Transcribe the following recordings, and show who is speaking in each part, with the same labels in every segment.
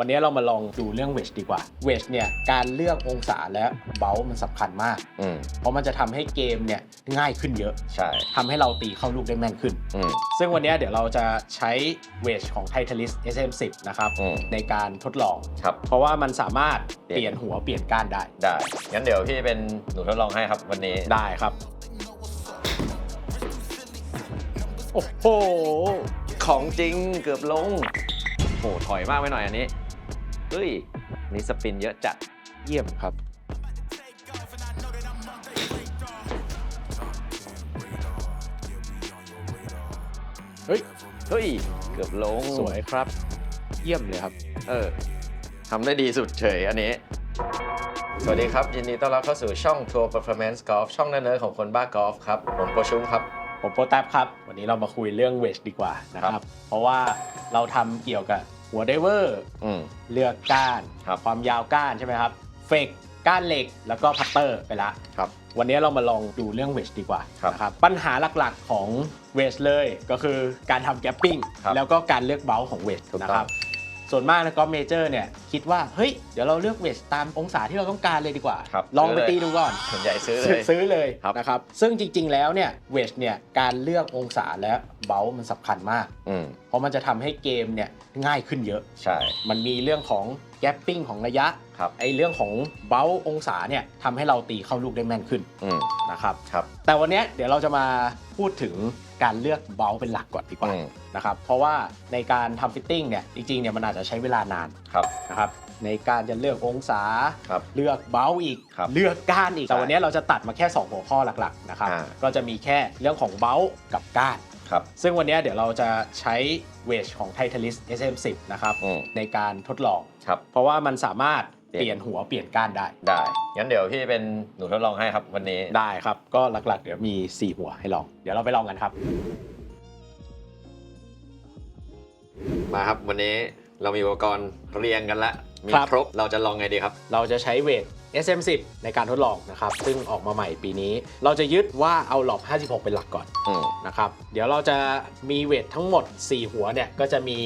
Speaker 1: วันนี้เรามาลองดูเรื่องเวชดีกว่า เวชเนี่ยการเลือกองศาและเบลมันสำคัญมาก
Speaker 2: อืม
Speaker 1: เพราะมันจะทำให้เกมเนี่ยง่ายขึ้นเยอะ
Speaker 2: ใช่
Speaker 1: ทำให้เราตีเข้าลูกได้แม่นขึ้น
Speaker 2: อืม
Speaker 1: ซึ่งวันนี้เดี๋ยวเราจะใช้เวชของ Titalis SM10 นะครับ
Speaker 2: อืม
Speaker 1: ในการทดลอง
Speaker 2: ครับ
Speaker 1: เพราะว่ามันสามารถ
Speaker 2: เป
Speaker 1: เป
Speaker 2: ลี่
Speaker 1: ลี่
Speaker 2: ย
Speaker 1: ย
Speaker 2: น
Speaker 1: นหัวเปลี่ยนก้านได้
Speaker 2: ได้ งั้นเดี๋ยวพี่เป็นหนูทดลองให้ครับวันนี้
Speaker 1: ได้ครับ โอ้โห
Speaker 2: ของจริงเกือบลงโอ้ถอยมากไปหน่อยอันนี้ เฮ้ย นี่สปินเยอะจัด
Speaker 1: เยี่ยมครับ เฮ้ย
Speaker 2: เฮ้ย เกือบลง
Speaker 1: สวยครับ เยี่ยมเลยครับ
Speaker 2: เออทำได้ดีสุดเฉยอันนี้ สวัสดีครับ ยินดีต้อนรับเข้าสู่ช่อง Tour Performance Golf ช่องเนิร์ดๆของคนบ้ากอล์ฟครับ ผมโปรชุมครับ
Speaker 1: ผมโปรแท็บครับ วันนี้เรามาคุยเรื่องเวชดีกว่านะค
Speaker 2: ครั
Speaker 1: รับ
Speaker 2: บ
Speaker 1: เพราะว่าเราทำเกี่ยวกับ หัวไดเวอร์
Speaker 2: อืม
Speaker 1: เลือกก้าน
Speaker 2: ครับ
Speaker 1: ความยาวก้านใช่ไหมครับเฟกก้านเหล็กแล้วก็พัตเตอร์ไปละ
Speaker 2: ครับ
Speaker 1: วันนี้เรามาลองดูเรื่องเวชดีกว่า
Speaker 2: ครับ
Speaker 1: นะครับปัญหาหลักๆของเวชเลยก็คือการทำแกปปิ้ง
Speaker 2: ครับ
Speaker 1: แล้วก็การเลือกเบลของเวช
Speaker 2: ถูกต้อง
Speaker 1: นะครับ ส่วนมากนะก็เมเจอร์เนี่ยคิดว่า เฮ้ย เดี๋ยวเราเลือกเวชตามองศาที่เราต้องการเลยดีกว่า
Speaker 2: ครับ
Speaker 1: ลองไป
Speaker 2: ซื้อเลย
Speaker 1: ตีดูก่อน
Speaker 2: ส่วนใหญ่ซื้อเลย
Speaker 1: ซื้อเลย
Speaker 2: ครับ
Speaker 1: นะครับ ซึ่งจริง ๆ แล้วเนี่ยเวชเนี่ยการเลือกองศาและเบลมันสำคัญมาก
Speaker 2: อืม
Speaker 1: เพราะมันจะทำให้เกมเนี่ยง่ายขึ้นเยอะ
Speaker 2: ใช่
Speaker 1: มันมีเรื่องของแกปปิ้งของระยะ
Speaker 2: ครับ
Speaker 1: ไอ้เรื่องของเบลองศาเนี่ยทำให้เราตีเข้าลูกได้แม่นขึ้น
Speaker 2: อืม
Speaker 1: นะครับ
Speaker 2: ครับ
Speaker 1: แต่วันเนี้ยเดี๋ยวเราจะมาพูดถึง การเลือกเบลเป็นหลักก่อนดีกว่า
Speaker 2: อืม
Speaker 1: นะครับเพราะว่าในการทำฟิตติ้งเนี่ยจริงๆเนี่ยมันอาจจะใช้เวลานาน
Speaker 2: ครับ
Speaker 1: นะครับในการจะเลือกองศา
Speaker 2: ครับ
Speaker 1: เลือกเบลอีก
Speaker 2: ครับ
Speaker 1: เลือกก้านอีก
Speaker 2: ใช่
Speaker 1: แต่วันนี้เราจะตัดมาแค่ 2 หัวข้อหลักๆนะครับ
Speaker 2: อ่า
Speaker 1: ก็จะมีแค่เรื่องของเบลกับก้าน
Speaker 2: ครับ
Speaker 1: ซึ่งวันนี้เดี๋ยวเราจะใช้เวชของ Titalis SM10 นะครับ
Speaker 2: อืม
Speaker 1: ในการทดลอง
Speaker 2: ครับ
Speaker 1: เพราะว่ามันสามารถ
Speaker 2: เป
Speaker 1: เป
Speaker 2: ลี่
Speaker 1: ลี่
Speaker 2: ย
Speaker 1: ย
Speaker 2: น
Speaker 1: นหัวเปลี่ยนก้านได้
Speaker 2: ได้ งั้นเดี๋ยวพี่เป็นหนูทดลองให้ครับวันนี้
Speaker 1: ได้ครับ ก็หลักๆ เดี๋ยวมี 4 หัวให้ลอง เดี๋ยวเราไปลองกันครับ
Speaker 2: มาครับวันนี้เรามีอุปกรณ์เรียงกันแล้วมี
Speaker 1: ครับ
Speaker 2: ครบ เราจะลองไงดีครับ
Speaker 1: เราจะใช้เวท SM10 ในการทดลองนะครับ ซึ่งออกมาใหม่ปีนี้ เราจะยึดว่าเอาหลอบ56 เป็นหลักก่อน
Speaker 2: อืม
Speaker 1: นะครับเดี๋ยวเราจะมีเวททั้งหมด 4 หัวเนี่ย ก็จะมี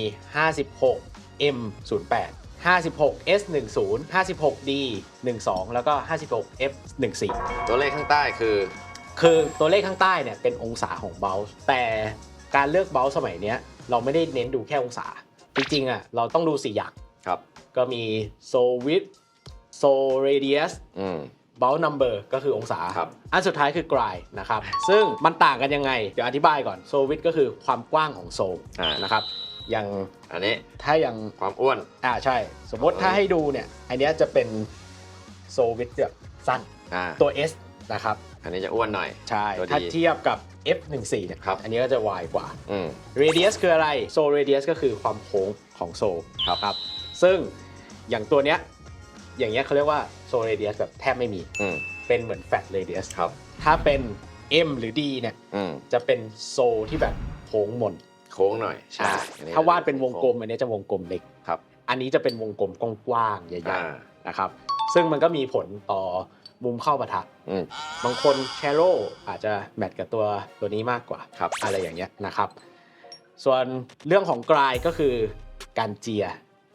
Speaker 1: 56 M08 56 S10 56 D 12แล้วก็ 56 F14
Speaker 2: ตัวเลขข้างใต้คือ
Speaker 1: คือตัวเลขข้างใต้เนี่ยเป็นองศาของเบลแต่การเลือกเบลสมัยเนี้ยเราไม่ได้เน้นดูแค่องศา จริงๆอะเราต้องดู4อย่าง
Speaker 2: ครับ
Speaker 1: ก็มีโซวิดโซเรเดียส
Speaker 2: อืม
Speaker 1: เบลนัมเบอร์ก็คือองศา
Speaker 2: ครับ
Speaker 1: อันสุดท้ายคือกรายนะครับ ซึ่งมันต่างกันยังไง เดี๋ยวอธิบายก่อนโซวิดก็คือความกว้างของโซ
Speaker 2: อ่า
Speaker 1: นะครับ อย่าง
Speaker 2: อันนี้
Speaker 1: ถ้าอย่าง
Speaker 2: ความอ้วน
Speaker 1: อ่าใช่ สมมติ
Speaker 2: เออ
Speaker 1: ถ้าให้ดูเนี่ย อันเนี้ยจะเป็นโซวิดแบบสั้น
Speaker 2: อ่า
Speaker 1: ตัว S นะครับ
Speaker 2: อันนี้จะอ้วนหน่อย
Speaker 1: ใช่
Speaker 2: ตัวดี
Speaker 1: ถ้าเทียบกับ F14 เนี่ย
Speaker 2: ครับ
Speaker 1: อันนี้ก็จะ Y กว่า
Speaker 2: อืม
Speaker 1: radius คืออะไร โซ radius ก็คือความโค้งของโซครับครับ ซึ่งอย่างตัวเนี้ย อย่างเงี้ยเขาเรียกว่าโซ radius แบบแทบไม่มี
Speaker 2: อืม
Speaker 1: เป็นเหมือน fat radius
Speaker 2: ครับ
Speaker 1: ถ้าเป็น M หรือ D เนี่ย
Speaker 2: อืม
Speaker 1: จะเป็นโซที่แบบโค้งมน
Speaker 2: โค้งหน่อย
Speaker 1: อ่า
Speaker 2: อันนี้
Speaker 1: ถ้าวาดเป็นวงกลมอันนี้จะวงกลมเล็ก
Speaker 2: ครับ
Speaker 1: อันนี้จะเป็นวงกลมกว้างๆใหญ่
Speaker 2: อ่า
Speaker 1: ๆนะครับ ซึ่งมันก็มีผลต่อมุมเข้าปะทะ
Speaker 2: อืม
Speaker 1: บางคนแชโร่อาจจะแมทกับตัวตัวนี้มากกว่า
Speaker 2: ครับ
Speaker 1: อะไรอย่างเงี้ยนะครับ ส่วนเรื่องของกรายก็คือการเจีย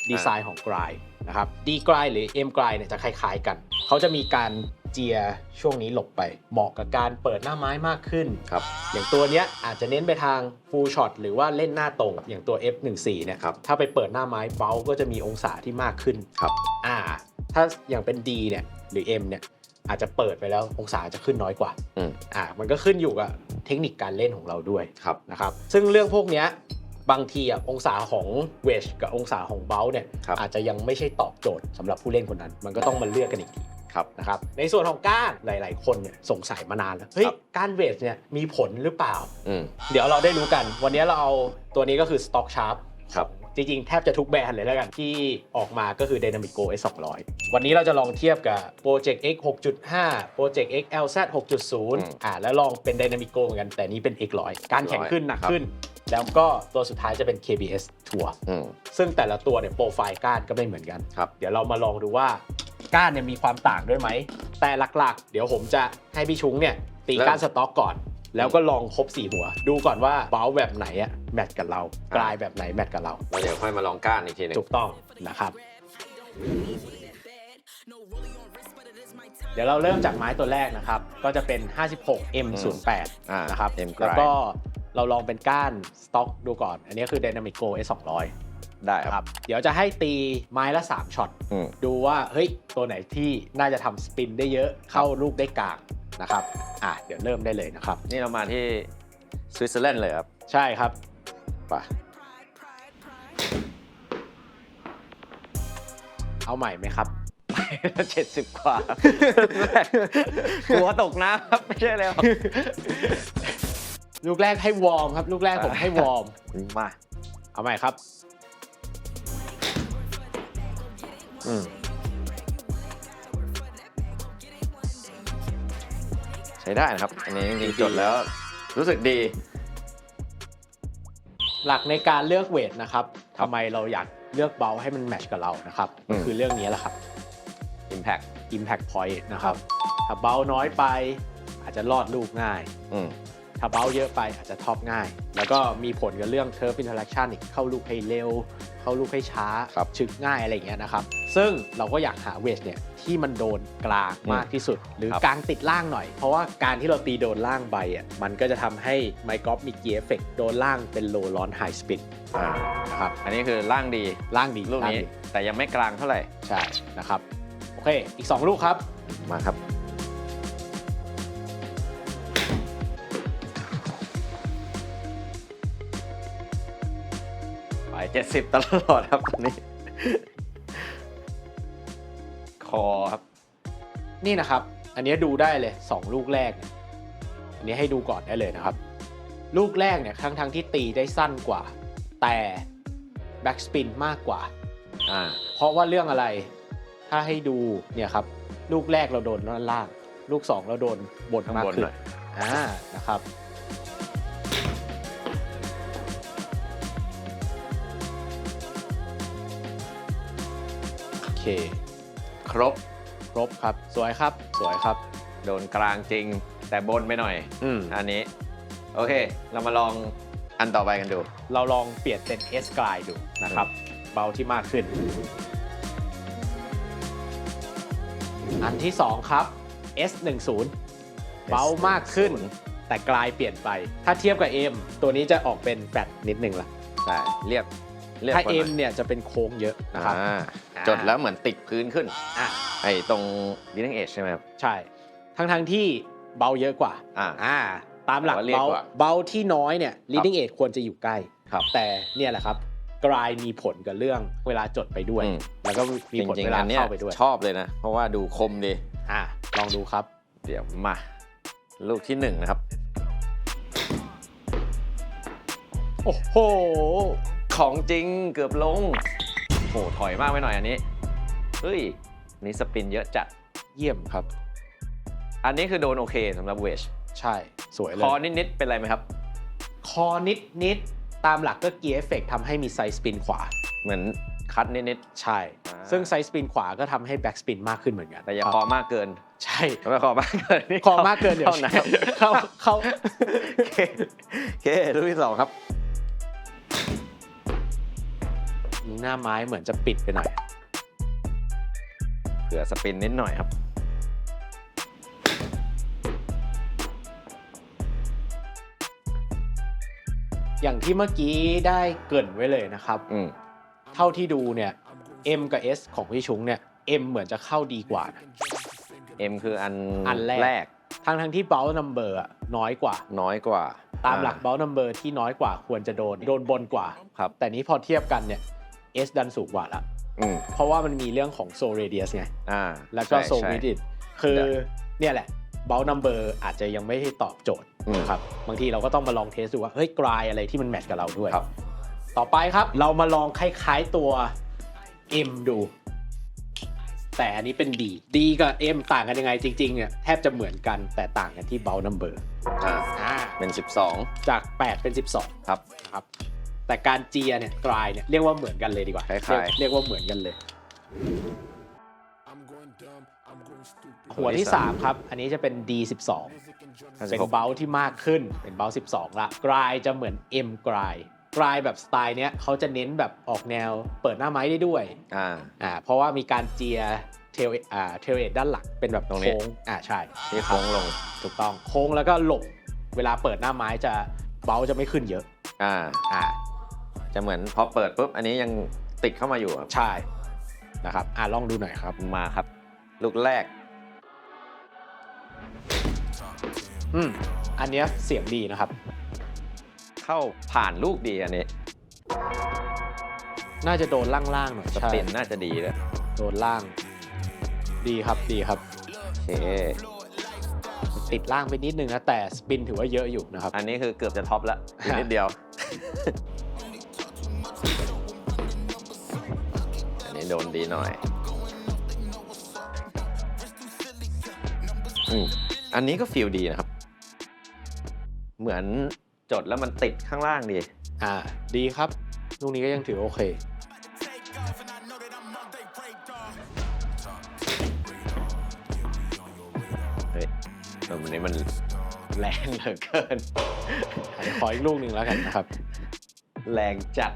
Speaker 1: ดีไซน์ของกรายนะครับดีกรายหรือ M กรายเนี่ยจะคล้ายๆกัน เขาจะมีการ เจียช่วงนี้หลบไป เหมาะกับการเปิดหน้าไม้มากขึ้น
Speaker 2: ครับ
Speaker 1: อย่างตัวเนี้ยอาจจะเน้นไปทาง full shot หรือว่าเล่นหน้าตรงอย่างตัว F14 เนี่ย
Speaker 2: ครับ
Speaker 1: ถ้าไปเปิดหน้าไม้เบลก็จะมีองศาที่มากขึ้น
Speaker 2: ครับ
Speaker 1: อ่าถ้าอย่างเป็น D เนี่ยหรือ M เนี่ยอาจจะเปิดไปแล้วองศาจะขึ้นน้อยกว่า
Speaker 2: อืม
Speaker 1: อ่า มันก็ขึ้นอยู่กับเทคนิคการเล่นของเราด้วย
Speaker 2: ครับ
Speaker 1: นะครับ ซึ่งเรื่องพวกเนี้ยบางทีอะองศาของเวชกับองศาของเบลเนี่ย
Speaker 2: ครับ
Speaker 1: อาจจะยังไม่ใช่ตอบโจทย์สำหรับผู้เล่นคนนั้น มันก็ต้องมาเลือกกันอีกที
Speaker 2: ครับ
Speaker 1: นะครับในส่วนของก้านหลาย ๆ คนเนี่ยสงสัยมานานแล้วเฮ้ย
Speaker 2: ครับ
Speaker 1: ก้านเวชเนี่ยมีผลหรือเปล่า
Speaker 2: อืม
Speaker 1: เดี๋ยวเราได้รู้กัน วันนี้เราเอาตัวนี้ก็คือ Stock Sharp
Speaker 2: ครับ
Speaker 1: จริงๆ แทบจะทุกแบรนด์เลยแล้วกันที่ออกมาก็คือ Dynamic Go S 200วันนี้เราจะลองเทียบกับ Project X 6.5 Project X LZ 6.0อ่าแล้วลองเป็น Dynamic Go เหมือนกัน แต่นี้เป็น X 100การแข็งขึ้นหนัก
Speaker 2: ครับ
Speaker 1: ขึ้น แล้วก็ตัวสุดท้ายจะเป็น KBS Tour
Speaker 2: อืม
Speaker 1: ซึ่งแต่ละตัวเนี่ยโปรไฟล์ก้านก็ไม่เหมือนกัน
Speaker 2: ครับ
Speaker 1: เดี๋ยวเรามาลองดูว่า ก้านเนี่ยมีความต่างด้วยไหม แต่หลักๆ เดี๋ยวผมจะให้พี่ชุ้งเนี่ยตีก้านสต็อกก่อน แล้วก็ลองครบ4หัว ดูก่อนว่าเบลแบบไหนอะแมทกับเรา กลายแบบไหนแมทกับเรา
Speaker 2: แล้วเดี๋ยวค่อยมาลองก้านอีกทีหนึง
Speaker 1: ถูกต้องนะครับ เดี๋ยวเราเริ่มจากไม้ตัวแรกนะครับ ก็จะเป็น 56 M08
Speaker 2: อ่า
Speaker 1: นะครับ
Speaker 2: M
Speaker 1: แล้วก็เราลองเป็นก้านสต็อกดูก่อน อันนี้คือ Dynamic Go S200
Speaker 2: ได้
Speaker 1: นะ
Speaker 2: ค
Speaker 1: ครับรับ เดี๋ยวจะให้ตีไม้ละ 3ช็อต
Speaker 2: อืม
Speaker 1: ดูว่าเฮ้ยตัวไหนที่น่าจะทำสปินได้เยอะเข้าลูกได้กลางนะครับ อะเดี๋ยวเริ่มได้เลยนะครับ
Speaker 2: นี่เรามาที่สวิตเซอร์แลนด์เลยครับ
Speaker 1: ใช่ครับ ไปเอาใหม่ไหมครับ
Speaker 2: เจ็ดสิบกว่าหัวตกน้ำครับไม่ใช่แล้ว
Speaker 1: ลูกแรกให้วอร์มครับ ลูกแรกผมให้วอร์ม
Speaker 2: มา
Speaker 1: เอาใหม่ครับ
Speaker 2: ใช้ได้นะครับ อันนี้จริงๆจดแล้วรู้สึกดี
Speaker 1: หลักในการเลือกเวทนะครับ
Speaker 2: ครับ
Speaker 1: ทำไมเราอยากเลือกเบลให้มันแมทช์กับเรานะครับ
Speaker 2: อืม
Speaker 1: ก็คือเรื่องนี้แหละครับ
Speaker 2: Impact
Speaker 1: Impact Point นะครับ ถ้าเบลน้อยไปอาจจะรอดลูกง่าย
Speaker 2: อืม
Speaker 1: ถ้าเบลเยอะไปอาจจะท็อปง่าย แล้วก็มีผลกับเรื่อง Turf Interaction อีกเข้าลูกให้เร็ว เข้าลูกให้ช้า
Speaker 2: ครับ
Speaker 1: ฉึกง่ายอะไรอย่างเงี้ยนะครับ ซึ่งเราก็อยากหาเวทเนี่ยที่มันโดนกลางมากที่สุด หรือ
Speaker 2: ครับ
Speaker 1: กลางติดล่างหน่อย เพราะว่าการที่เราตีโดนล่างใบอะมันก็จะทำให้ไมค์กอล์ฟมีเกียร์เอฟเฟกโดนล่างเป็นโลร้อนไฮสปิน
Speaker 2: อ่า
Speaker 1: นะครับ
Speaker 2: อันนี้คือล่างดี
Speaker 1: ล่างดี
Speaker 2: ลูกา
Speaker 1: ง
Speaker 2: นี้
Speaker 1: ดี
Speaker 2: แต่ยังไม่กลางเท่าไหร่
Speaker 1: ใช่นะครับโอเค อีก2ลูกครับ
Speaker 2: มาครับ ไปเจ็ดสิบตลอดครับตอนนี้ คอครับ
Speaker 1: นี่นะครับ อันนี้ดูได้เลย 2 ลูกแรกเนี่ยอันนี้ให้ดูก่อนได้เลยนะครับ ลูกแรกเนี่ยทั้งทั้งๆที่ตีได้สั้นกว่า แต่แบ็กสปินมากกว่า
Speaker 2: อ่า
Speaker 1: เพราะว่าเรื่องอะไร ถ้าให้ดูเนี่ยครับ ลูกแรกเราโดนด้านล่าง ลูก 2 เราโดนบน
Speaker 2: ข้าง
Speaker 1: มาก
Speaker 2: บน
Speaker 1: ขึ้
Speaker 2: ห
Speaker 1: น
Speaker 2: น่อย
Speaker 1: อ่านะครับ เค
Speaker 2: ครบ
Speaker 1: ครบครับ สวยครับ สวยครับ
Speaker 2: โดนกลางจริง แต่บนไปหน่อย
Speaker 1: อืม
Speaker 2: อันนี้ โอเค เรามาลองอันต่อไปกันดู
Speaker 1: เราลองเปลี่ยนเป็น S กลายดูนะครับ เบาที่มากขึ้น อันที่ 2 ครับ S 1 0 เบามากขึ้น แต่กลายเปลี่ยนไป ถ้าเทียบกับ M ตัวนี้จะออกเป็นแฟลตนิดนึงละ
Speaker 2: ใช่เรียบ เรียบ
Speaker 1: ถ้า
Speaker 2: กว่หน่
Speaker 1: M เนี่ยจะเป็นโค้งเยอะนะครับ
Speaker 2: อ่า
Speaker 1: อ่า
Speaker 2: จดแล้วเหมือนติดพื้นขึ้น
Speaker 1: อะ
Speaker 2: ไอ้ตรง leading edge ใช่ไหมครับ
Speaker 1: ใช่ ทั้งทั้งๆที่เบาเยอะกว่า
Speaker 2: อ่า
Speaker 1: อ่าตามหลัก
Speaker 2: แต่ว่าเรียก
Speaker 1: เบา
Speaker 2: ว่า
Speaker 1: เบาที่น้อยเนี่ย leading edge ควรจะอยู่ใกล้
Speaker 2: ครับ
Speaker 1: แต่เนี่ยแหละครับกลายมีผลกับเรื่องเวลาจดไปด้วย
Speaker 2: อืม
Speaker 1: แล้วก็มี
Speaker 2: จ
Speaker 1: ผล
Speaker 2: ริง
Speaker 1: เว
Speaker 2: ๆ
Speaker 1: ลา
Speaker 2: อันเนี้ย
Speaker 1: เข้าไปด้วย
Speaker 2: ชอบเลยนะ เพราะว่าดูคมดี
Speaker 1: อะลองดูครับ
Speaker 2: เดี๋ยวมา ลูกที่หนึ่งนะครับ
Speaker 1: โอ้โห
Speaker 2: ของจริงเกือบลงโหถอยมากไปหน่อยอันนี้ เฮ้ย นี่สปินเยอะจัด
Speaker 1: เยี่ยมครับ
Speaker 2: อันนี้คือโดนโอเคสำหรับเวช
Speaker 1: ใช่ สวยเล
Speaker 2: คอยนิด ๆ เป็นไรไหมครับ
Speaker 1: คอนิดนิดตามหลักก็เกียร์เอฟเฟกทำให้มีไซส์สปินขวา
Speaker 2: เหมือนคัดนิด
Speaker 1: ใช่
Speaker 2: อ่า
Speaker 1: ซึ่งไซส์สปินขวาก็ทำให้แบ็กสปินมากขึ้นเหมือนกัน
Speaker 2: ๆ แต่อย่า
Speaker 1: ครับ
Speaker 2: คอมากเกิน
Speaker 1: ใช่
Speaker 2: ไม่คอมากเกินนี่
Speaker 1: คอมากเกินเดี๋ยว
Speaker 2: เข้าน้ำ
Speaker 1: เข้าเข้า
Speaker 2: โอเคโอเคลูกที่สองครับ
Speaker 1: หน้าไม้เหมือนจะปิดไปหน่อย
Speaker 2: เผื่อสปินนิดหน่อยครับ
Speaker 1: อย่างที่เมื่อกี้ได้เกริ่นไว้เลยนะครับ
Speaker 2: อืม
Speaker 1: เท่าที่ดูเนี่ย M กับ S ของพี่ชุงเนี่ย M เหมือนจะเข้าดีกว่านะ
Speaker 2: M คืออัน
Speaker 1: อันแรก
Speaker 2: แรก
Speaker 1: ทั้งทั้งที่ bounce number อะน้อยกว่า
Speaker 2: น้อยกว่า
Speaker 1: ตามหลัก
Speaker 2: อ่
Speaker 1: bounce number ที่น้อยกว่าควรจะโดน โดนบนกว่า
Speaker 2: ครับ
Speaker 1: แต่นี้พอเทียบกันเนี่ย S ดันสูงกว่าละ
Speaker 2: อืม
Speaker 1: เพราะว่ามันมีเรื่องของโซเรเดียสไง
Speaker 2: อ่า
Speaker 1: แล้วก็
Speaker 2: ใช่
Speaker 1: โซ
Speaker 2: ใช่
Speaker 1: วิดิตคือ
Speaker 2: เดี๋ยว
Speaker 1: เนี่ยแหละ bounce number อาจจะยังไม่ได้ตอบโจทย์
Speaker 2: อืม
Speaker 1: นะครับบางทีเราก็ต้องมาลองเทสดูว่าเฮ้ยกลายอะไรที่มันแมทช์กับเราด้วย
Speaker 2: ครับ
Speaker 1: ต่อไปครับเรามาลองคล้ายๆตัว M ดู แต่อันนี้เป็น D D กับ M ต่างกันยังไงจริงๆเนี่ยแทบจะเหมือนกันแต่ต่างกันที่ bounce number
Speaker 2: อ่า
Speaker 1: อ่า
Speaker 2: เป็น
Speaker 1: จาก 8 เป็น 12
Speaker 2: 12ครับ
Speaker 1: นะครับ แต่การเจียเนี่ยกลายเนี่ยเรียกว่าเหมือนกันเลยดีกว่า
Speaker 2: คล้ายๆ
Speaker 1: เรีกเรียกว่าเหมือนกันเลย หัวที่ 3 ครับ อันนี้จะเป็น D12 เป็น
Speaker 2: 56
Speaker 1: เบลที่มากขึ้นเป็นเบล12 ละกลายจะเหมือน M กลายกรายแบบสไตล์เนี้ยเขาจะเน้นแบบออกแนวเปิดหน้าไม้ได้ด้วย
Speaker 2: อ่า
Speaker 1: อ่าเพราะว่ามีการเจียเทลอ่าเทลเอทด้านหลังเป็นแบบ
Speaker 2: ตรงนี้
Speaker 1: โค้งอ่าใช่
Speaker 2: ที่โค้งลง
Speaker 1: ถูกต้องโค้งแล้วก็หลบเวลาเปิดหน้าไม้จะเบาจะไม่ขึ้นเยอะ
Speaker 2: อ่า
Speaker 1: อ่า
Speaker 2: จะเหมือนพอเปิดปุ๊บอันนี้ยังติดเข้ามาอยู่ครับ
Speaker 1: ใช่นะครับอ่าลองดูหน่อยครับ
Speaker 2: มาครับ ลูกแรก
Speaker 1: อืมอันเนี้ยเสียงดีนะครับ
Speaker 2: เข้าผ่านลูกดีอันนี้
Speaker 1: น่าจะโดนล่างๆหน่อย
Speaker 2: ส
Speaker 1: ใช่
Speaker 2: ปินน่าจะดีเลย
Speaker 1: โดนล่าง ดีครับดีครับ
Speaker 2: โอเค
Speaker 1: ติดล่างไปนิดนึงนะแต่สปินถือว่าเยอะอยู่นะครับ
Speaker 2: อันนี้คือเกือบจะท็อปแล้วอีกนิดเดียว โดนดีหน่อยอืมอันนี้ก็ฟีลดีนะครับ เหมือนจดแล้วมันติดข้างล่างดี
Speaker 1: อ่า ดีครับ ลูกนี้ก็ยังถือโอเค
Speaker 2: เฮ้ยเออวันนี้มันแรงเหลือเกิน
Speaker 1: อะเดี๋ยวขออีกลูกหนึ่งแล้วกันนะครับ
Speaker 2: แรงจัด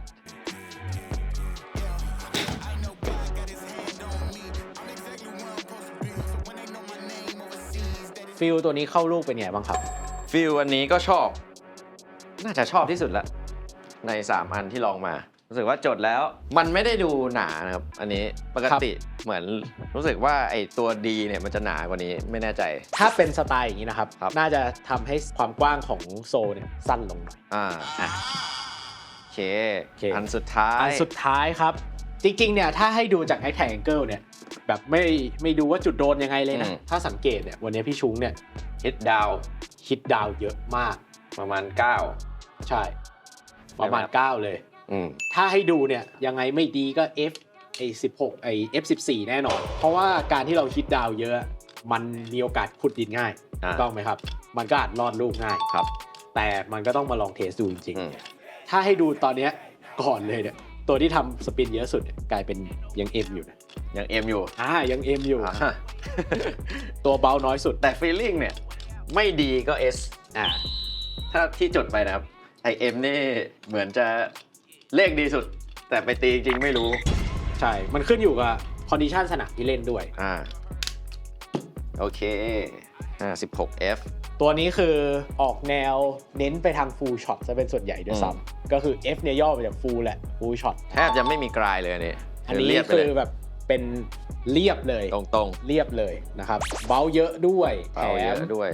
Speaker 1: ฟิลตัวนี้เข้าลูกเป็นไงบ้างครับ
Speaker 2: ฟิลอันนี้ก็ชอบ น่าจะชอบที่สุดละ ใน 3 อันที่ลองมา รู้สึกว่าจดแล้วมันไม่ได้ดูหนานะครับ อันนี้ปกติเหมือนรู้สึกว่าไอตัวดีเนี่ยมันจะหนากว่านี้ไม่แน่ใจ
Speaker 1: ถ้าเป็นสไตล์อย่างนี้นะครับ
Speaker 2: ครับ
Speaker 1: น่าจะทำให้ความกว้างของโซเนี่ยสั้นลงหน่อย
Speaker 2: อ่า
Speaker 1: อะ
Speaker 2: โอเค
Speaker 1: โอเค
Speaker 2: อันสุดท้าย
Speaker 1: อันสุดท้ายครับ จริงๆเนี่ยถ้าให้ดูจาก a c t a n g l e เนี่ยแบบไม่ไม่ดูว่าจุดโดนยังไงเลยนะ
Speaker 2: อืม
Speaker 1: ถ้าสังเกตเนี่ยวันนี้พี่ชุ้งเนี่ย
Speaker 2: ฮิตดาว
Speaker 1: ฮิตดาวเยอะมาก
Speaker 2: ประมาณ 9
Speaker 1: ใช่ ประมาณ
Speaker 2: ใช่ไหม
Speaker 1: 9เลย
Speaker 2: อืม
Speaker 1: ถ้าให้ดูเนี่ยยังไงไม่ดีก็ F ไอ้16ไอ้ F14 แน่นอน เพราะว่าการที่เราฮิตดาวเยอะ มันมีโอกาสขุดดินง่าย
Speaker 2: อ่า
Speaker 1: ถูกต้องไหมครับ มันก็อาจรอดลูกง่าย
Speaker 2: ครับ
Speaker 1: แต่มันก็ต้องมาลองเทสดูจริง
Speaker 2: อืม
Speaker 1: ๆ ถ้าให้ดูตอนเนี้ยก่อนเลยเนี่ย ตัวที่ทำสปินเยอะสุดเนี่ยกลายเป็นยัง M อยู่นะ
Speaker 2: ยังเอ็มอยู่
Speaker 1: อ่ายัง M อยู่
Speaker 2: อ่า
Speaker 1: ตัวเบาน้อยสุด
Speaker 2: แต่ฟีลลิ่งเนี่ย ไม่ดีก็ S
Speaker 1: อ่า
Speaker 2: ถ้าที่จดไปนะครับไอเอ็มนี่เหมือนจะเลขดีสุด แต่ไปตีจริงๆไม่รู้
Speaker 1: ใช่ มันขึ้นอยู่กับคอนดิชันสนามที่เล่นด้วย
Speaker 2: อ่าโอเคอ่า 16F
Speaker 1: ตัวนี้คือออกแนวเน้นไปทาง full shot จะเป็นส่วนใหญ่ด้วย
Speaker 2: อืม
Speaker 1: ซ้ำก็คือ F เนี่ยย่อมาจาก full แหละ full shot
Speaker 2: แทบจะไม่มีกลายเลยอันนี้
Speaker 1: อันนี้
Speaker 2: เรียบไป
Speaker 1: คื
Speaker 2: เล
Speaker 1: อยแบบเป็นเรียบเลย
Speaker 2: ตรง
Speaker 1: เรียบเลยนะครับเบาเยอะด้วย
Speaker 2: ๆ
Speaker 1: แถ
Speaker 2: เป่าเย
Speaker 1: ม
Speaker 2: อะด้วย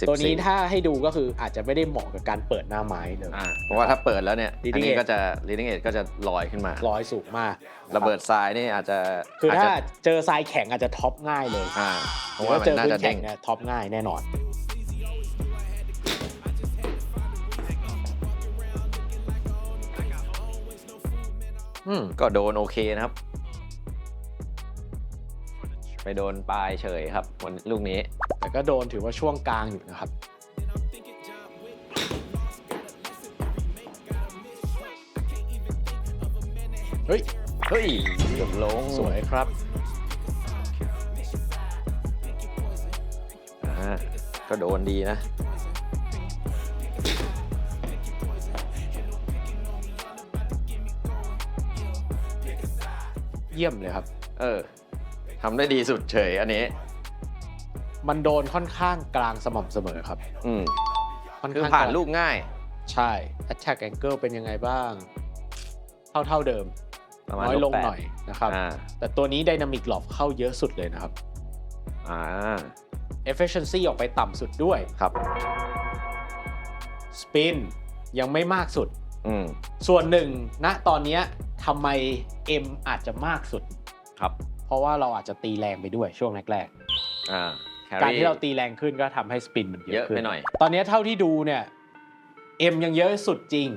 Speaker 2: 14
Speaker 1: ตัวนี้ถ้าให้ดูก็คืออาจจะไม่ได้เหมาะกับการเปิดหน้าไม้เลย
Speaker 2: อ่าเพราะว่าถ้าเปิดแล้วเนี่ย
Speaker 1: Leading
Speaker 2: อันนี้
Speaker 1: edge
Speaker 2: ก็จะ leading edge ก็จะลอยขึ้นมา
Speaker 1: ร้อยสูงมากนค
Speaker 2: ระเบิดทรายนี่อาจจะ
Speaker 1: คือ
Speaker 2: จ
Speaker 1: ถ้า
Speaker 2: จะ
Speaker 1: เจอทรายแข็งอาจจะท็อปง่ายเลย
Speaker 2: อ่าเพ
Speaker 1: หรื
Speaker 2: ราะ
Speaker 1: อ
Speaker 2: ว่า
Speaker 1: ว่า
Speaker 2: มั
Speaker 1: เจ
Speaker 2: น
Speaker 1: อ
Speaker 2: น่า
Speaker 1: พื้
Speaker 2: จะ
Speaker 1: น
Speaker 2: เด้
Speaker 1: แข็
Speaker 2: ง
Speaker 1: งเนี่ยท็อปง่ายแน่นอน อืม
Speaker 2: ก็โดนโอเคนะครับ ไปโดนปลายเฉยครับวันลูกนี้
Speaker 1: แต่ก็โดนถือว่าช่วงกลางอยู่นะครับ เฮ้ย
Speaker 2: เฮ้ยเกือบลง
Speaker 1: สวยครับ
Speaker 2: อ่าก็โดนดีนะ
Speaker 1: ยี่ยมเลยครับ
Speaker 2: เออทำได้ดีสุดเฉยอันนี้
Speaker 1: มันโดนค่อนข้างกลางสม่ำเสมอครับ
Speaker 2: อืม
Speaker 1: ค่อน
Speaker 2: คือ
Speaker 1: ข้าง
Speaker 2: ผ่าน
Speaker 1: กง
Speaker 2: ลูกง่าย
Speaker 1: ใช่ attack angle เป็นยังไงบ้าง เท่าเท่าๆเดิม
Speaker 2: ประมาณ
Speaker 1: น้อยลง
Speaker 2: แปด
Speaker 1: หน่อยนะครับ
Speaker 2: อ่า
Speaker 1: แต่ตัวนี้ dynamic loft เข้าเยอะสุดเลยนะครับ
Speaker 2: อ่า
Speaker 1: efficiency ออกไปต่ำสุดด้วย
Speaker 2: ครับ
Speaker 1: spin ยังไม่มากสุด
Speaker 2: อืม
Speaker 1: ส่วนหนึ่งณตอนเนี้ยทำไม M อาจจะมากสุด
Speaker 2: ครับ
Speaker 1: เพราะว่าเราอาจจะตีแรงไปด้วยช่วงแรก
Speaker 2: อ่า
Speaker 1: ๆการที่เราตีแรงขึ้นก็ทำให้สปินมันเย
Speaker 2: เย
Speaker 1: อะ
Speaker 2: อะ
Speaker 1: ขึ้น
Speaker 2: ไปหน่อย
Speaker 1: ตอนเนี้ยเท่าที่ดูเนี่ย M ยังเยอะสุดจริง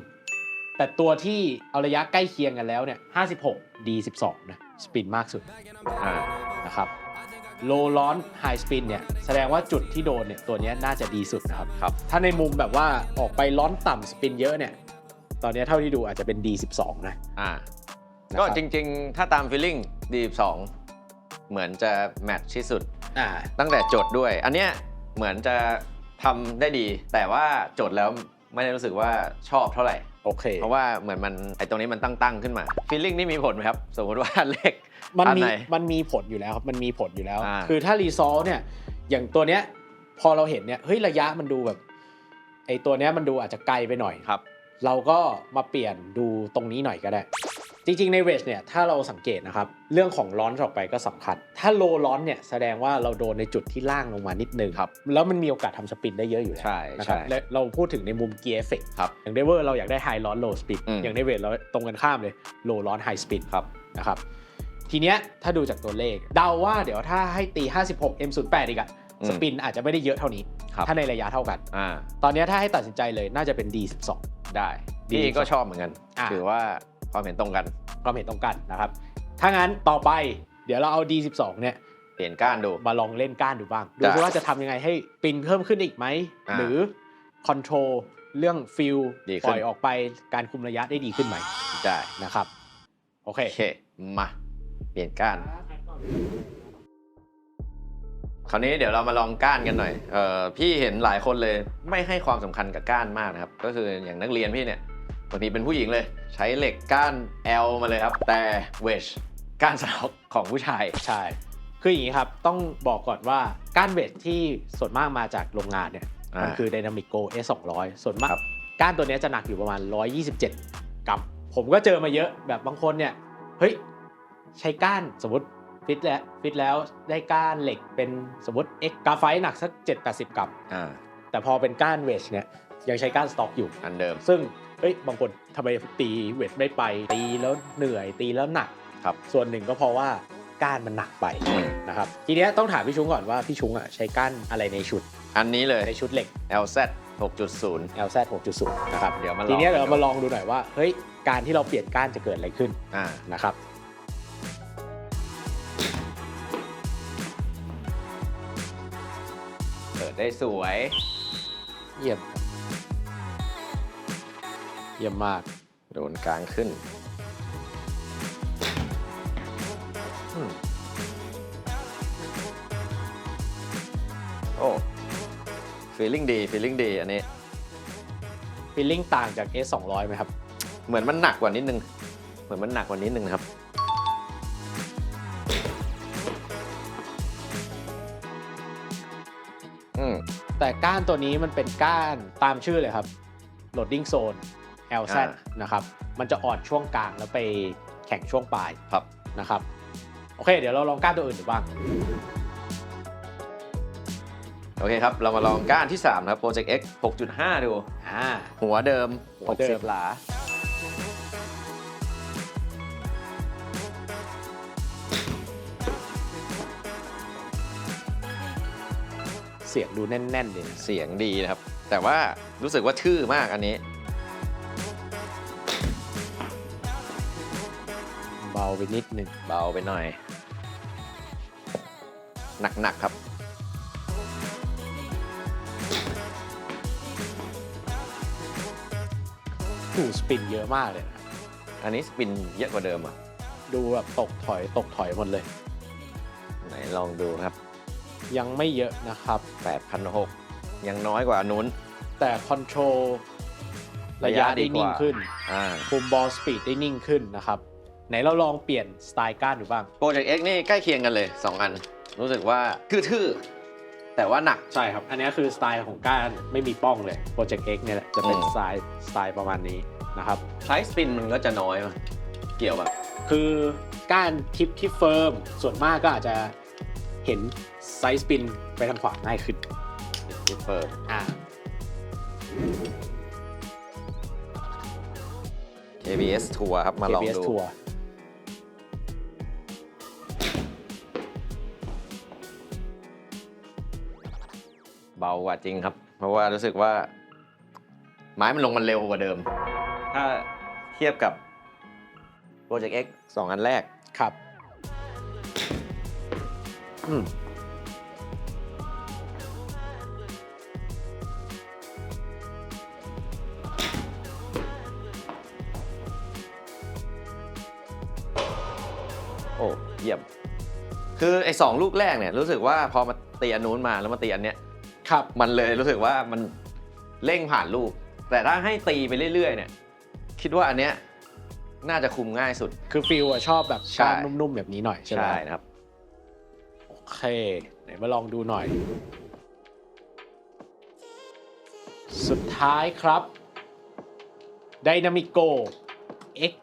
Speaker 1: แต่ตัวที่เอาระยะใกล้เคียงกันแล้วเนี่ย56 D 12 นะสปินมากสุด
Speaker 2: อ่า
Speaker 1: นะครับโลร้อนไฮสปินเนี่ยแสดงว่าจุดที่โดนเนี่ยตัวเนี้ยน่าจะดีสุดนะครับ
Speaker 2: ครับ
Speaker 1: ถ้าในมุมแบบว่าออกไปร้อนต่ำสปินเยอะเนี่ย ตอนเนี้ยเท่าที่ดูอาจจะเป็น D 12 นะ
Speaker 2: อ่า
Speaker 1: นะครับ
Speaker 2: ก็จริงๆ ถ้าตามฟีลลิ่งดีสองเหมือนจะแมทช์ที่สุด
Speaker 1: อ่า
Speaker 2: ตั้งแต่โจทย์ด้วย อันเนี้ยเหมือนจะทำได้ดี แต่ว่าโจทย์แล้วไม่ได้รู้สึกว่าชอบเท่าไหร่
Speaker 1: โอเค
Speaker 2: เพราะว่าเหมือนมันไอตรงนี้มันตั้งตั้งๆขึ้นมาฟีลลิ่งนี่มีผลไหมครับ สมมติว่าเลข
Speaker 1: มัน
Speaker 2: อัน
Speaker 1: มี
Speaker 2: ไหน
Speaker 1: มันมีผลอยู่แล้วครับมันมีผลอยู่แล้ว
Speaker 2: อ่า
Speaker 1: คือถ้ารีซอลเนี่ยอย่างตัวเนี้ยพอเราเห็นเนี่ยเฮ้ยระยะมันดูแบบไอตัวเนี้ยมันดูอาจจะไกลไปหน่อย
Speaker 2: ครับ
Speaker 1: เราก็มาเปลี่ยนดูตรงนี้หน่อยก็ได้ จริงๆในเวทเนี่ยถ้าเราสังเกตนะครับ เรื่องของร้อนออกไปก็สำคัญ ถ้าโลร้อนเนี่ยแสดงว่าเราโดนในจุดที่ล่างลงมานิดนึง
Speaker 2: ครับ
Speaker 1: แล้วมันมีโอกาสทำสปินได้เยอะอยู่แล้ว
Speaker 2: ใช่
Speaker 1: นะครับ
Speaker 2: ใช่
Speaker 1: และเราพูดถึงในมุมเกียร์เอฟเฟก
Speaker 2: ครับ
Speaker 1: อย่างเดเวอร์เราอยากได้ไฮร้อนโลสปิน
Speaker 2: อืม
Speaker 1: อย่างในเวทเราตรงกันข้ามเลยโลร้อนไฮสปิน
Speaker 2: ครับ
Speaker 1: นะครับทีเนี้ยถ้าดูจากตัวเลข เดาว่าเดี๋ยวถ้าให้ตี 56 M08 อีกอะ
Speaker 2: อืม
Speaker 1: สปินอาจจะไม่ได้เยอะเท่านี้
Speaker 2: ครับ
Speaker 1: ถ้าในระยะเท่ากัน
Speaker 2: อ่า
Speaker 1: ตอนเนี้ยถ้าให้ตัดสินใจเลยน่าจะเป็น D12
Speaker 2: ได้
Speaker 1: ดี
Speaker 2: พี่ก็ชอบเหมือนกัน
Speaker 1: อ่า
Speaker 2: ถือว่าความเห็นตรงกัน
Speaker 1: ความเห็นตรงกันนะครับ ถ้างั้นต่อไปเดี๋ยวเราเอา D12 เนี่ย
Speaker 2: เปลี่ยนก้านดู
Speaker 1: มาลองเล่นก้านดูบ้าง ดู
Speaker 2: ได้
Speaker 1: ซิว่าจะทำยังไงให้ปินเพิ่มขึ้นอีกไหม
Speaker 2: อ่า
Speaker 1: หรือคอนโทรลเรื่องฟิล
Speaker 2: ดีขึ้น
Speaker 1: ปล่อยออกไปการคุมระยะได้ดีขึ้นไหม
Speaker 2: ได้
Speaker 1: นะครับ โอเค
Speaker 2: โอเคมา เปลี่ยนก้านค ราวนี้เดี๋ยวเรามาลองก้านกันหน่อยเอ่อพี่เห็นหลายคนเลยไม่ให้ความสำคัญกับก้านมากนะครับ ก็คืออย่างนักเรียนพี่เนี่ยบางทีเป็นผู้หญิงเลย ใช้เหล็กก้าน L มาเลยครับ แต่เวชก้านสล็อกของผู้ชาย
Speaker 1: ใช่คืออย่างนี้ครับ ต้องบอกก่อนว่าก้านเวทที่ส่วนมากมาจากโรงงานเนี่ย
Speaker 2: อ่ามั
Speaker 1: มันคือ Dynamic Go S 200ส่วนมาก
Speaker 2: ครับ
Speaker 1: ก้านตัวเนี้ยจะหนักอยู่ประมาณ 127 กรัมผมก็เจอมาเยอะแบบบางคนเนี่ยเฮ้ยใช้ก้านสมมติ ฟิตแล้วฟิตแล้วได้ก้านเหล็กเป็นสมมติ X กาไฟหนักสัก7-80 กรัม
Speaker 2: อ่า
Speaker 1: แต่พอเป็นก้านเวทเนี่ยยังใช้ก้านสต็อกอยู่
Speaker 2: อันเดิม
Speaker 1: ซึ่งเอ้ยบางคนทำไมตีเวทไม่ไปตีแล้วเหนื่อยตีแล้วหนัก
Speaker 2: ครับ
Speaker 1: ส่วนหนึ่งก็เพราะว่าก้านมันหนักไป
Speaker 2: อืม
Speaker 1: นะครับทีเนี้ยต้องถามพี่ชุงก่อนว่าพี่ชุงอะใช้ก้านอะไรในชุด
Speaker 2: อันนี้เลย
Speaker 1: ในชุดเหล็ก
Speaker 2: LZ 6.0
Speaker 1: LZ 6.0นะครับ
Speaker 2: เดี๋ยวมาลอง
Speaker 1: ทีเนี้ยเดี๋ยวเรามาลองดูหน่อยว่าเฮ้ยการที่เราเปลี่ยนก้านจะเกิดอะไรขึ้น
Speaker 2: อ่า
Speaker 1: นะครับ
Speaker 2: ได้สวย
Speaker 1: เยี่ยมครับเยี่ยมมาก
Speaker 2: โดนกลางขึ้นอืมโอ้ฟีลลิ่งดีฟีลลิ่งดีอันนี้
Speaker 1: ฟีลลิ่งต่างจาก S 200ไหมครับ
Speaker 2: เหมือนมันหนักกว่านิดนึง เหมือนมันหนักกว่านิดนึงนะครับ
Speaker 1: แต่ก้านตัวนี้มันเป็นก้านตามชื่อเลยครับ loading zone LZ
Speaker 2: อ่า
Speaker 1: นะครับมันจะอ่อนช่วงกลางแล้วไปแข่งช่วงปลาย
Speaker 2: ครับ
Speaker 1: นะครับโอเค เดี๋ยวเราลองก้านตัวอื่นดูบ้าง
Speaker 2: โอเคครับ เรามาลองก้านที่ 3 ครับ Project X 6.5 ดู
Speaker 1: อ่า
Speaker 2: หัวเดิม
Speaker 1: หัวเดิม
Speaker 2: 60 หลา
Speaker 1: เสียงดูแน่นๆเลยนะ
Speaker 2: เสียงดีนะครับ แต่ว่ารู้สึกว่าทื่อมากอันนี้
Speaker 1: เบาไปนิดนึง
Speaker 2: เบาไปหน่อย หนัก ๆ ครับ
Speaker 1: ถูสปินเยอะมากเลยนะ
Speaker 2: อันนี้สปินเยอะกว่าเดิมอะ
Speaker 1: ดูแบบตกถอยตกถอยหมดเลย
Speaker 2: ไหนลองดูครับ
Speaker 1: ยังไม่เยอะนะครับ
Speaker 2: 8,600 ยังน้อยกว่าอันนู้น
Speaker 1: แต่คอนโทรลระยะ
Speaker 2: ระยะดี
Speaker 1: ได้
Speaker 2: กว่า
Speaker 1: นิ่งขึ้น
Speaker 2: อ่า
Speaker 1: คุมบอลสปีดได้นิ่งขึ้นนะครับ ไหนเราลองเปลี่ยนสไตล์ก้านดูบ้าง
Speaker 2: โปรเจกต์ X นี่ใกล้เคียงกันเลย 2 อัน รู้สึกว่าทื่อๆแต่ว่าหนัก
Speaker 1: ใช่ครับ อันนี้คือสไตล์ของก้านไม่มีป้องเลย Project X เนี่ยแหละจะเป็น
Speaker 2: อืม
Speaker 1: สไตล์สไตล์ประมาณนี้นะครับ
Speaker 2: ใช้สปินมันก็จะน้อยมั้ยเกี่ยวแบบ
Speaker 1: คือก้านทิปที่เฟิร์มส่วนมากก็อาจจะ เห็นไซส์สปินไปทางขวาง่ายขึ้น
Speaker 2: ดิฟเฟอร์
Speaker 1: อ่า
Speaker 2: KBS ทัวร์ครับ มาลอง
Speaker 1: KBS
Speaker 2: ดู
Speaker 1: ทัวร์
Speaker 2: เบากว่าจริงครับ เพราะว่ารู้สึกว่า ไม้มันลงมันเร็วกว่าเดิม ถ้าเทียบกับ Project X สองอันแรก
Speaker 1: อืม
Speaker 2: โอ้เยี่ยม คือไอ้สองลูกแรกเนี่ยรู้สึกว่าพอมาตีอันนู้นมาแล้วมาตีอันเนี้ย
Speaker 1: ครับ
Speaker 2: มันเลยรู้สึกว่ามันเร่งผ่านลูก แต่ถ้าให้ตีไปเรื่อยๆ เนี่ย คิดว่าอันเนี้ยน่าจะคุมง่ายสุด
Speaker 1: คือฟิลอะชอบแบบ
Speaker 2: ใช่
Speaker 1: กล้ามนุ่มๆแบบนี้หน่อยใช่ไหม
Speaker 2: นะครับ
Speaker 1: โอ เค ไหนมาลองดูหน่อย สุดท้ายครับ Dynamico X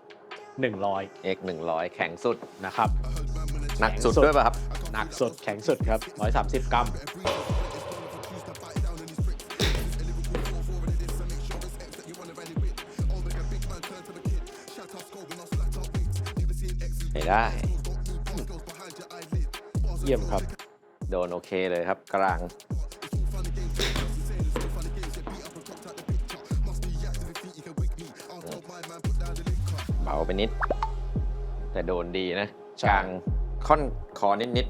Speaker 1: 100
Speaker 2: X 100แข็งสุด
Speaker 1: นะครับ
Speaker 2: หนักสุด
Speaker 1: แข็งสุด
Speaker 2: ด้วยป่ะครับ
Speaker 1: หนักสุดแข็งสุดครับ 130 กรัม
Speaker 2: ไม่ได้
Speaker 1: เยี่ยมครับ
Speaker 2: โดนโอเคเลยครับกลาง เบาไปนิด แต่โดนดีนะ
Speaker 1: ใช่
Speaker 2: กลางค่อนคอนิดนิด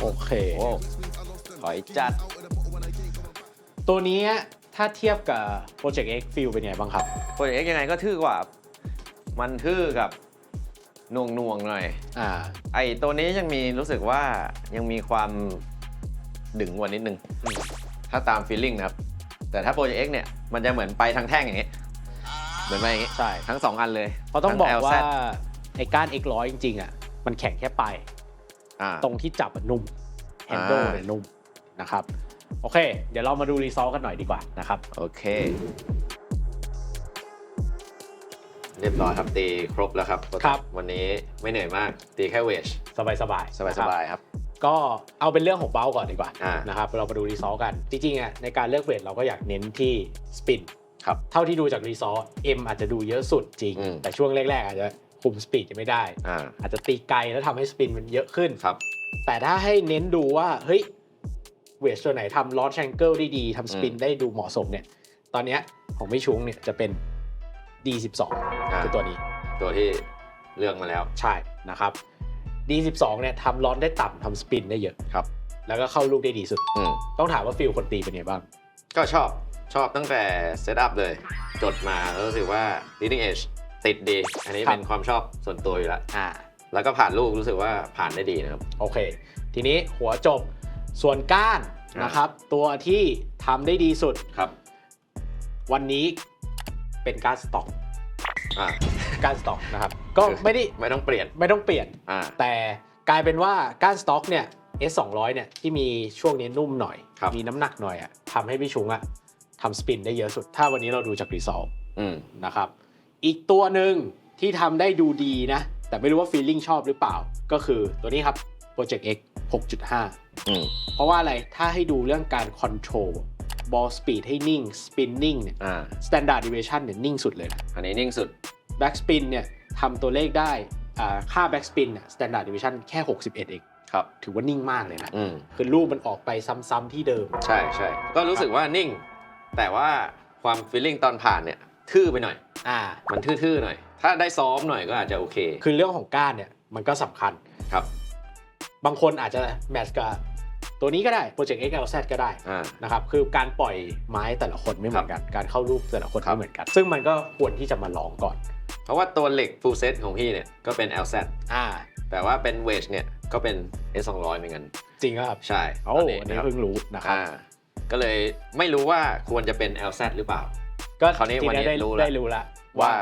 Speaker 1: โอเค
Speaker 2: ๆโอ้ถอยจัด
Speaker 1: ตัวนี้ ถ้าเทียบกับ Project X Feel เป็นไงบ้างครับ
Speaker 2: โปรเจกต์ยังไงก็ทื่อกว่า มันทื่อกับหน่วงหน่วงๆหน่อย
Speaker 1: อ่า
Speaker 2: ไอตัวนี้ยังมีรู้สึกว่ายังมีความดึงกว่านิดนึง
Speaker 1: อืม
Speaker 2: ถ้าตามฟีลลิ่งนะครับ แต่ถ้าโปรเจกต์เนี่ยมันจะเหมือนไปทางแท่งอย่างงี้ เหมือนไปอย่างงี้
Speaker 1: ใช่
Speaker 2: ทั้งสองอันเลย
Speaker 1: เพราะต้องบอก
Speaker 2: ทั้
Speaker 1: ว่า
Speaker 2: LZ
Speaker 1: ไอ้ก้าน X 1 0 0จริงๆอะมันแข็งแค่ปลาย
Speaker 2: อ่า
Speaker 1: ตรงที่จับมันนุ่มแฮนด์
Speaker 2: อ่า
Speaker 1: เนี่ยนุ่มนะครับ โอเค เดี๋ยวเรามาดูรีซอลกันหน่อยดีกว่านะครับ
Speaker 2: โอเค เรียบร้อยครับตีครบแล้วครับ
Speaker 1: ครับ
Speaker 2: วันนี้ไม่เหนื่อยมากตีแค่เวช
Speaker 1: สบายสบาย
Speaker 2: สบายสบายๆครับ
Speaker 1: ก็เอาเป็นเรื่องของเบ้าก่อนดีกว่า
Speaker 2: อ่าน
Speaker 1: นะครับเรามาดูรีซอลกันจริงๆอะในการเลือกเวทเราก็อยากเน้นที่สปิน
Speaker 2: ครับ
Speaker 1: เท่าที่ดูจากรีซอลเอ็มอาจจะดูเยอะสุดจริง
Speaker 2: อืม
Speaker 1: แต่ช่วงแรกๆอาจจะคุมสปีดจะไม่ได้
Speaker 2: อ่า
Speaker 1: อาจจะตีไกลแล้วทำให้สปินมันเยอะขึ้น
Speaker 2: ครับ
Speaker 1: แต่ถ้าให้เน้นดูว่าเฮ้ย เวทตัวไหนทำลอ c แ a งเกิลได้ดีทำสปิน
Speaker 2: อืม
Speaker 1: ได้ดูเหมาะสมเนี่ย ตอนเนี้ยของไม่ชุ้งเนี่ยจะเป็น D12
Speaker 2: อ่า
Speaker 1: คือตัวนี้
Speaker 2: ตัวที่เลือกมาแล้ว
Speaker 1: ใช่นะครับ D12 เนี่ยทำลอนได้ต่ำทำสปินได้เยอะ
Speaker 2: ครับ
Speaker 1: แล้วก็เข้าลูกได้ดีสุด
Speaker 2: อืม
Speaker 1: ต้องถามว่าฟิลคนตีเป็นไงบ้าง
Speaker 2: ก็ชอบชอบตั้งแต่เซตอัพเลย จดมาแล้วรู้สึกว่า leading edge ติดดี อันนี้
Speaker 1: ครับ
Speaker 2: เป็นความชอบส่วนตัวอยู่แล้ว
Speaker 1: อ่า
Speaker 2: แล้วก็ผ่านลูกรู้สึกว่าผ่านได้ดีนะครับ
Speaker 1: โอเค ทีนี้หัวจบ ส่วนก้าน
Speaker 2: อ่าน
Speaker 1: นะครับ ตัวที่ทำได้ดีสุด
Speaker 2: ครับ
Speaker 1: วันนี้เป็นก้านสต็อก
Speaker 2: อ่า
Speaker 1: ก้านสต็อกนะครับ ก็ไม่ได้
Speaker 2: ไม่ต้องเปลี่ยน
Speaker 1: ไม่ต้องเปลี่ยน
Speaker 2: อ่า
Speaker 1: แต่กลายเป็นว่าก้านสต็อกเนี่ย S 2 0 0เนี่ยที่มีช่วงนี้นุ่มหน่อย
Speaker 2: ครับ
Speaker 1: มีน้ำหนักหน่อยอะทำให้พี่ชุงอะทำสปินได้เยอะสุด ถ้าวันนี้เราดูจากรีซอล
Speaker 2: อืม
Speaker 1: นะครับ อีกตัวหนึ่งที่ทำได้ดูดีนะ แต่ไม่รู้ว่าฟีลลิ่งชอบหรือเปล่า ก็คือตัวนี้ครับ Project X 6.5
Speaker 2: อืม
Speaker 1: เพราะว่าอะไรถ้าให้ดูเรื่องการ control ball speed ให้นิ่ง spinning เนี่ย
Speaker 2: อ่า
Speaker 1: standard deviation เนี่ยนิ่งสุดเลยนะ
Speaker 2: อันนี้นิ่งสุด
Speaker 1: back spin เนี่ยทำตัวเลขได้อ่าค่า back spin เนี่ย standard deviation แค่ 61 เอง
Speaker 2: ครับ
Speaker 1: ถือว่านิ่งมากเลยนะ
Speaker 2: อืม
Speaker 1: คือรูปมันออกไปซ้ำๆที่เดิม
Speaker 2: ใช่ใช่ก็รู้สึกว่านิ่ง แต่ว่าความฟีลลิ่งตอนผ่านเนี่ย ทื่อไปหน่อย
Speaker 1: อ่า
Speaker 2: มันทื่อๆหน่อย ถ้าได้ซ้อมหน่อยก็อาจจะโอเค
Speaker 1: คือเรื่องของก้านเนี่ยมันก็สำคัญ
Speaker 2: ครับ
Speaker 1: บางคนอาจจะแมทช์กับตัวนี้ก็ได้ Project XLZ ก็ได้
Speaker 2: อ่า
Speaker 1: นะครับคือการปล่อยไม้แต่ละคนไม่เหมือนกัน การเข้ารูปแต่ละคน
Speaker 2: ครับ
Speaker 1: ไม่เหมือนกัน ซึ่งมันก็ควรที่จะมาลองก่อน
Speaker 2: เพราะว่าตัวเหล็ก full set ของพี่เนี่ยก็เป็น LZ
Speaker 1: อ่า
Speaker 2: แต่ว่าเป็นเวจเนี่ยก็เป็น S 2 0 0 เหมือนกัน
Speaker 1: จริงครับ
Speaker 2: ใช่
Speaker 1: โอ้
Speaker 2: ต
Speaker 1: อั
Speaker 2: น
Speaker 1: น
Speaker 2: นี้
Speaker 1: นี้
Speaker 2: นะครับ
Speaker 1: เพิ่งรู้นะครับ
Speaker 2: อ่าก็เลยไม่รู้ว่าควรจะเป็น LZ หรือเปล่า
Speaker 1: ก็
Speaker 2: คราวนี้
Speaker 1: ที
Speaker 2: วันนี้
Speaker 1: ได้
Speaker 2: รู้แล้ว
Speaker 1: ได้รู้แล้ว
Speaker 2: ว่า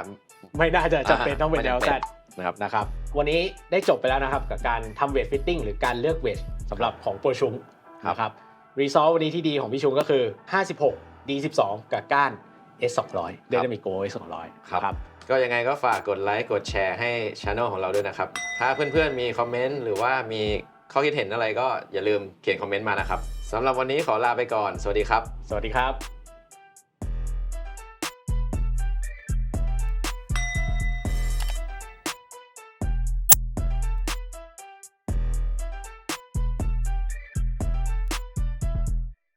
Speaker 1: ไม่น่าจะจำเป็นต้องเป็น
Speaker 2: ไม่จำ
Speaker 1: LZ
Speaker 2: นะครับ
Speaker 1: นะครับ วันนี้ได้จบไปแล้วนะครับ กับการทำเวทฟิตติ้งหรือการเลือกเวทสำหรับของโปรชุง
Speaker 2: ครับ
Speaker 1: นะครับรีซอลวันนี้ที่ดีของพี่ชุงก็คือ 56 D12 กับก้าน S 200 เดนมิโก S 200 ครับ
Speaker 2: ก็ยังไงก็ฝากกดไลค์กดแชร์ให้ช anel ของเราด้วยนะครับ ถ้าเพื่อนๆมีคอมเมนต์หรือว่ามีข้อคิดเห็นอะไรก็อย่าลืมเขียนคอมเมนต์มานะครับสำหรับวันนี้ขอลาไปก่อน สวัสดีครับ
Speaker 1: สวัสดีครับ